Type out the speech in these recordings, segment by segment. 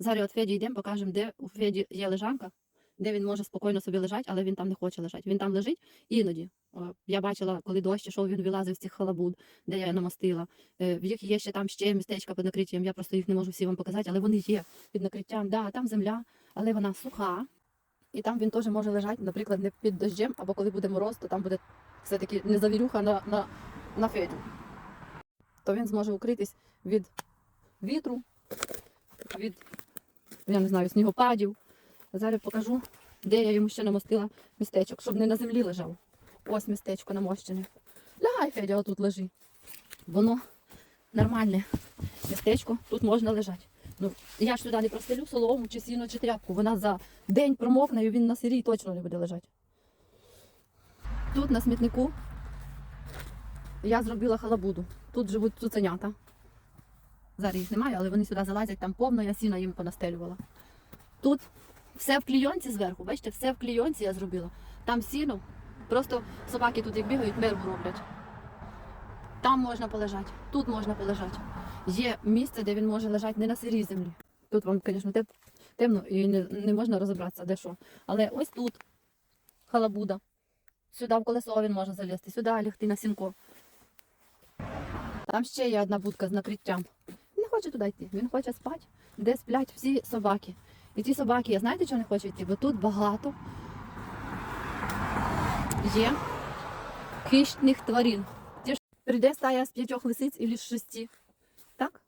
Зараз от Феді йдемо, покажемо, де у Феді є лежанка, де він може спокійно собі лежати, але він там не хоче лежати. Він там лежить іноді. Я бачила, коли дощ ішов, він вилазив з цих халабуд, де я намастила. Е, В їх є ще там ще містечка під накриттям. Я просто їх не можу всі вам показати, але вони є під накриттям. Да, там земля, але вона суха. І там він теж може лежати, наприклад, не під дощем, або коли буде мороз, то там буде все-таки не завірюха на, на, на Федю. То він зможе укритись від вітру, від, я не знаю, снігопадів. Зараз покажу, де я йому ще намостила містечок, щоб не на землі лежав. Ось містечко намощене. Лягай, Федя, отут лежи. Воно нормальне містечко, тут можна лежати. Ну, я ж сюди не простелю солому, чи сіно, чи тряпку. Вона за день промокне, і він на сирій точно не буде лежати. Тут на смітнику я зробила халабуду. Тут живуть цуценята. Зараз їх немає, але вони сюди залазять, там повно, я сіна їм понастелювала. Тут все в клійонці зверху, бачите, все в клійонці я зробила. Там сіно, просто собаки тут як бігають, мерву роблять. Там можна полежати, тут можна полежати. Є місце, де він може лежати не на сирій землі. Тут вам, звісно, темно і не, не можна розібратися, де що. Але ось тут халабуда. Сюди в колесо він може залізти, сюди лягти на сінко. Там ще є одна будка з накриттям. Хоче туди йти, він хоче спати, де сплять всі собаки. І ті собаки, я знаєте, чого не хочу йти? Бо тут багато є хищних тварин. Ті ж прийде стая з п'ятьох лисиць і з шести. Так?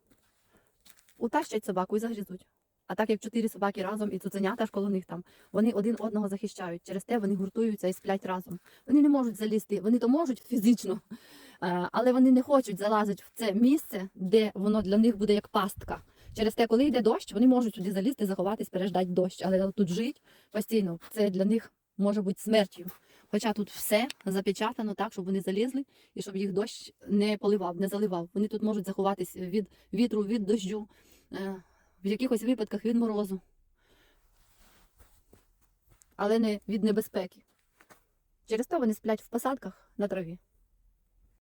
Утащать собаку і загрізуть. А так як чотири собаки разом і цуценята ж коло них там, вони один одного захищають. Через те вони гуртуються і сплять разом. Вони не можуть залізти, вони то можуть фізично, але вони не хочуть залазити в це місце, де воно для них буде як пастка. Через те, коли йде дощ, вони можуть туди залізти, заховатись, переждати дощ. Але тут жить постійно, це для них може бути смертю. Хоча тут все запечатано так, щоб вони залізли і щоб їх дощ не поливав, не заливав. Вони тут можуть заховатись від вітру, від дощу, е, в якихось випадках від морозу. Але не від небезпеки. Через то вони сплять в посадках на траві.